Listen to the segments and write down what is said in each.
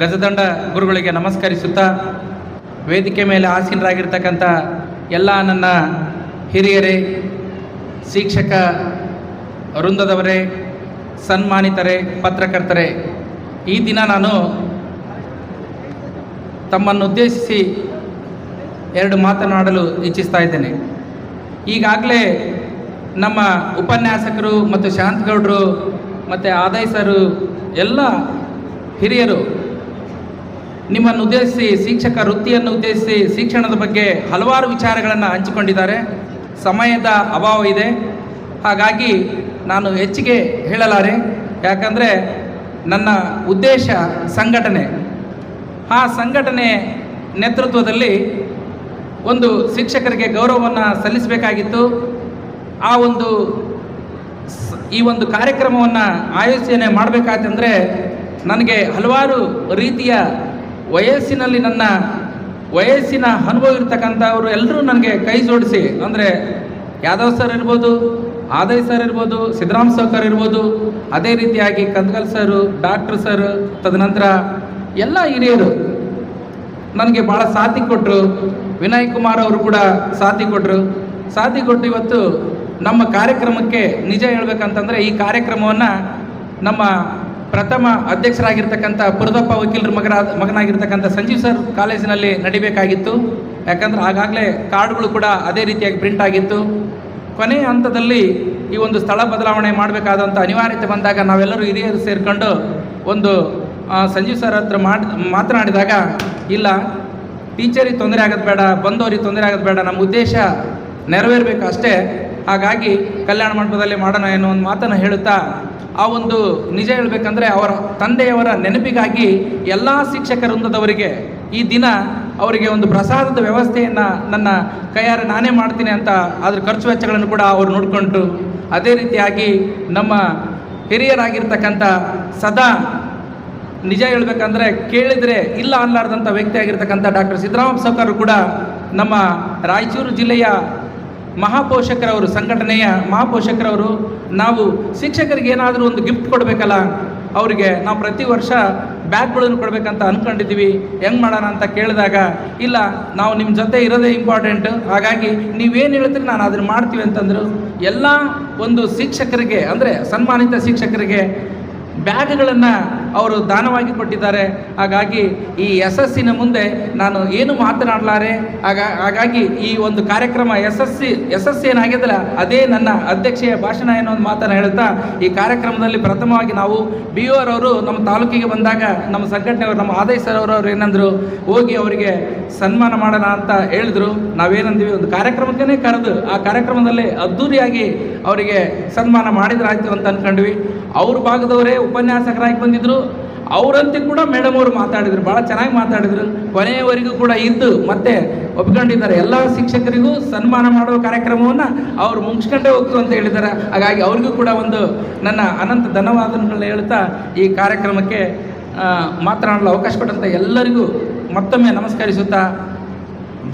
ಗಜದಂಡ ಗುರುಗಳಿಗೆ ನಮಸ್ಕರಿಸುತ್ತಾ ವೇದಿಕೆ ಮೇಲೆ ಆಸೀನರಾಗಿರ್ತಕ್ಕಂಥ ಎಲ್ಲ ನನ್ನ ಹಿರಿಯರೇ, ಶಿಕ್ಷಕ, ವೃಂದದವರೇ, ಸನ್ಮಾನಿತರೇ, ಪತ್ರಕರ್ತರೇ, ಈ ದಿನ ನಾನು ತಮ್ಮನ್ನು ಉದ್ದೇಶಿಸಿ ಎರಡು ಮಾತನಾಡಲು ಇಚ್ಛಿಸ್ತಾ ಇದ್ದೇನೆ. ಈಗಾಗಲೇ ನಮ್ಮ ಉಪನ್ಯಾಸಕರು ಮತ್ತು ಶಾಂತಗೌಡರು ಮತ್ತು ಆದಾಯ ಸರು ಎಲ್ಲ ಹಿರಿಯರು ನಿಮ್ಮನ್ನು ಉದ್ದೇಶಿಸಿ ಶಿಕ್ಷಕ ವೃತ್ತಿಯನ್ನು ಉದ್ದೇಶಿಸಿ ಶಿಕ್ಷಣದ ಬಗ್ಗೆ ಹಲವಾರು ವಿಚಾರಗಳನ್ನು ಹಂಚಿಕೊಂಡಿದ್ದಾರೆ. ಸಮಯದ ಅಭಾವ ಇದೆ. ಹಾಗಾಗಿ ನಾನು ಹೆಚ್ಚಿಗೆ ಹೇಳಲಾರೆ. ಯಾಕಂದರೆ ನನ್ನ ಉದ್ದೇಶ ಸಂಘಟನೆ. ಆ ಸಂಘಟನೆ ನೇತೃತ್ವದಲ್ಲಿ ಒಂದು ಶಿಕ್ಷಕರಿಗೆ ಗೌರವವನ್ನು ಸಲ್ಲಿಸಬೇಕಾಗಿತ್ತು. ಆ ಒಂದು ಈ ಒಂದು ಕಾರ್ಯಕ್ರಮವನ್ನು ಆಯೋಜನೆ ಮಾಡಬೇಕಾಯ್ತಂದರೆ ನನಗೆ ಹಲವಾರು ರೀತಿಯ ವಯಸ್ಸಿನಲ್ಲಿ ನನ್ನ ವಯಸ್ಸಿನ ಅನುಭವ ಇರ್ತಕ್ಕಂಥವರು ಎಲ್ಲರೂ ನನಗೆ ಕೈ ಜೋಡಿಸಿ, ಅಂದರೆ ಯಾದವ್ ಸರ್ ಇರ್ಬೋದು ಆದಯ್ ಸರ್ ಇರ್ಬೋದು, ಸಿದ್ದರಾಮ್ ಸೌಕರ್ ಇರ್ಬೋದು, ಅದೇ ರೀತಿಯಾಗಿ ಕಂದಗಲ್ ಸರು, ಡಾಕ್ಟರ್ ಸರ್, ತದನಂತರ ಎಲ್ಲ ಹಿರಿಯರು ನನಗೆ ಭಾಳ ಸಾಥಿ ಕೊಟ್ಟರು ವಿನಯ್ ಕುಮಾರ್ ಅವರು ಕೂಡ ಸಾಥಿ ಕೊಟ್ಟರು ಸಾಥಿ ಕೊಟ್ಟು ಇವತ್ತು ನಮ್ಮ ಕಾರ್ಯಕ್ರಮಕ್ಕೆ ನಿಜ ಹೇಳ್ಬೇಕಂತಂದರೆ ಈ ಕಾರ್ಯಕ್ರಮವನ್ನು ನಮ್ಮ ಪ್ರಥಮ ಅಧ್ಯಕ್ಷರಾಗಿರ್ತಕ್ಕಂಥ ಪುರದಪ್ಪ ವಕೀಲರ ಮಗನ ಮಗನಾಗಿರ್ತಕ್ಕಂಥ ಸಂಜೀವ್ ಸರ್ ಕಾಲೇಜಿನಲ್ಲಿ ನಡಿಬೇಕಾಗಿತ್ತು. ಯಾಕಂದ್ರೆ ಆಗಾಗಲೇ ಕಾರ್ಡ್ಗಳು ಕೂಡ ಅದೇ ರೀತಿಯಾಗಿ ಪ್ರಿಂಟ್ ಆಗಿತ್ತು. ಕೊನೆಯ ಹಂತದಲ್ಲಿ ಈ ಒಂದು ಸ್ಥಳ ಬದಲಾವಣೆ ಮಾಡಬೇಕಾದಂಥ ಅನಿವಾರ್ಯತೆ ಬಂದಾಗ ನಾವೆಲ್ಲರೂ ಹಿರಿಯರು ಸೇರಿಕೊಂಡು ಒಂದು ಸಂಜೀವ್ ಸರ್ ಹತ್ರ ಮಾಡಿ, ಮಾತನಾಡಿದಾಗ, ಇಲ್ಲ, ಟೀಚರಿಗೆ ತೊಂದರೆ ಆಗೋದು ಬೇಡ, ಬಂದವರಿಗೆ ತೊಂದರೆ ಆಗೋದು ಬೇಡ, ನಮ್ಮ ಉದ್ದೇಶ ನೆರವೇರಬೇಕು ಅಷ್ಟೇ. ಹಾಗಾಗಿ ಕಲ್ಯಾಣ ಮಂಟಪದಲ್ಲಿ ಮಾಡೋಣ ಏನೋ ಒಂದು ಮಾತನ್ನು ಹೇಳುತ್ತಾ ಆ ಒಂದು ನಿಜ ಹೇಳಬೇಕಂದ್ರೆ ಅವರ ತಂದೆಯವರ ನೆನಪಿಗಾಗಿ ಎಲ್ಲ ಶಿಕ್ಷಕ ವೃಂದದವರಿಗೆ ಈ ದಿನ ಅವರಿಗೆ ಒಂದು ಪ್ರಸಾದದ ವ್ಯವಸ್ಥೆಯನ್ನು ನನ್ನ ಕೈಯಾರೆ ನಾನೇ ಮಾಡ್ತೀನಿ ಅಂತ ಅದ್ರ ಖರ್ಚು ವೆಚ್ಚಗಳನ್ನು ಕೂಡ ಅವರು ನೋಡಿಕೊಂಡು ಅದೇ ರೀತಿಯಾಗಿ ನಮ್ಮ ಹಿರಿಯರಾಗಿರ್ತಕ್ಕಂಥ ಸದಾ ನಿಜ ಹೇಳಬೇಕಂದ್ರೆ ಕೇಳಿದರೆ ಇಲ್ಲ ಅನ್ಲಾರ್ದಂಥ ವ್ಯಕ್ತಿ ಆಗಿರ್ತಕ್ಕಂಥ ಡಾಕ್ಟರ್ ಸಿದ್ದರಾಮ ಸೌಕರ್ ಕೂಡ ನಮ್ಮ ರಾಯಚೂರು ಜಿಲ್ಲೆಯ ಮಹಾಪೋಷಕರವರು, ಸಂಘಟನೆಯ ಮಹಾಪೋಷಕರವರು, ನಾವು ಶಿಕ್ಷಕರಿಗೆ ಏನಾದರೂ ಒಂದು ಗಿಫ್ಟ್ ಕೊಡಬೇಕಲ್ಲ, ಅವರಿಗೆ ನಾವು ಪ್ರತಿ ವರ್ಷ ಬ್ಯಾಗ್ಗಳನ್ನು ಕೊಡಬೇಕಂತ ಅಂದ್ಕೊಂಡಿದ್ದೀವಿ ಹೆಂಗೆ ಮಾಡೋಣ ಅಂತ ಕೇಳಿದಾಗ, ಇಲ್ಲ, ನಾವು ನಿಮ್ಮ ಜೊತೆ ಇರೋದೇ ಇಂಪಾರ್ಟೆಂಟು ಹಾಗಾಗಿ ನೀವೇನು ಹೇಳ್ತೀರಿ ನಾನು ಅದನ್ನು ಮಾಡ್ತೀವಿ ಅಂತಂದರು, ಎಲ್ಲ ಒಂದು ಶಿಕ್ಷಕರಿಗೆ, ಅಂದರೆ ಸನ್ಮಾನಿತ ಶಿಕ್ಷಕರಿಗೆ ಬ್ಯಾಗ್ಗಳನ್ನು ಅವರು ದಾನವಾಗಿ ಕೊಟ್ಟಿದ್ದಾರೆ. ಹಾಗಾಗಿ ಈ ಯಶಸ್ಸಿನ ಮುಂದೆ ನಾನು ಏನು ಮಾತನಾಡಲಾರೆ? ಆಗ, ಹಾಗಾಗಿ ಈ ಒಂದು ಕಾರ್ಯಕ್ರಮ ಯಶಸ್ಸಿ ಯಶಸ್ಸು ಏನಾಗಿದ್ದಲ್ಲ, ಅದೇ ನನ್ನ ಅಧ್ಯಕ್ಷೆಯ ಭಾಷಣ ಏನೋ ಒಂದು ಮಾತನ್ನು ಹೇಳ್ತಾ, ಈ ಕಾರ್ಯಕ್ರಮದಲ್ಲಿ ಪ್ರಥಮವಾಗಿ ನಾವು ಬಿ ಅವರು ನಮ್ಮ ತಾಲೂಕಿಗೆ ಬಂದಾಗ ನಮ್ಮ ಸಂಘಟನೆಯವರು ನಮ್ಮ ಸರ್ ಅವರು ಏನಂದ್ರು, ಹೋಗಿ ಅವರಿಗೆ ಸನ್ಮಾನ ಮಾಡೋಣ ಅಂತ ಹೇಳಿದ್ರು. ನಾವೇನಂದ್ವಿ, ಒಂದು ಕಾರ್ಯಕ್ರಮಕ್ಕೇ ಕರೆದು, ಆ ಕಾರ್ಯಕ್ರಮದಲ್ಲಿ ಅದ್ದೂರಿಯಾಗಿ ಅವರಿಗೆ ಸನ್ಮಾನ ಮಾಡಿದ್ರಾಯ್ತು ಅಂತ ಅಂದ್ಕೊಂಡ್ವಿ ಅವ್ರ ಭಾಗದವರೇ ಉಪನ್ಯಾಸಕರಾಗಿ ಬಂದಿದ್ರು. ಅವರಂತೆ ಕೂಡ ಮೇಡಮ್ ಅವರು ಮಾತಾಡಿದ್ರು. ಭಾಳ ಚೆನ್ನಾಗಿ ಮಾತಾಡಿದ್ರು. ಕೊನೆಯವರೆಗೂ ಕೂಡ ಇದ್ದು ಮತ್ತೆ ಒಪ್ಕೊಂಡಿದ್ದಾರೆ. ಎಲ್ಲ ಶಿಕ್ಷಕರಿಗೂ ಸನ್ಮಾನ ಮಾಡುವ ಕಾರ್ಯಕ್ರಮವನ್ನು ಅವ್ರು ಮುಗಿಸ್ಕೊಂಡೇ ಹೋಗ್ತು ಅಂತ ಹೇಳಿದ್ದಾರೆ. ಹಾಗಾಗಿ ಅವ್ರಿಗೂ ಕೂಡ ಒಂದು ನನ್ನ ಅನಂತ ಧನ್ಯವಾದಗಳನ್ನ ಹೇಳ್ತಾ ಈ ಕಾರ್ಯಕ್ರಮಕ್ಕೆ ಮಾತನಾಡಲು ಅವಕಾಶ ಕೊಟ್ಟಂಥ ಎಲ್ಲರಿಗೂ ಮತ್ತೊಮ್ಮೆ ನಮಸ್ಕರಿಸುತ್ತಾ,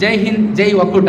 ಜೈ ಹಿಂದ್, ಜೈ ಒಕ್ಕೂಟ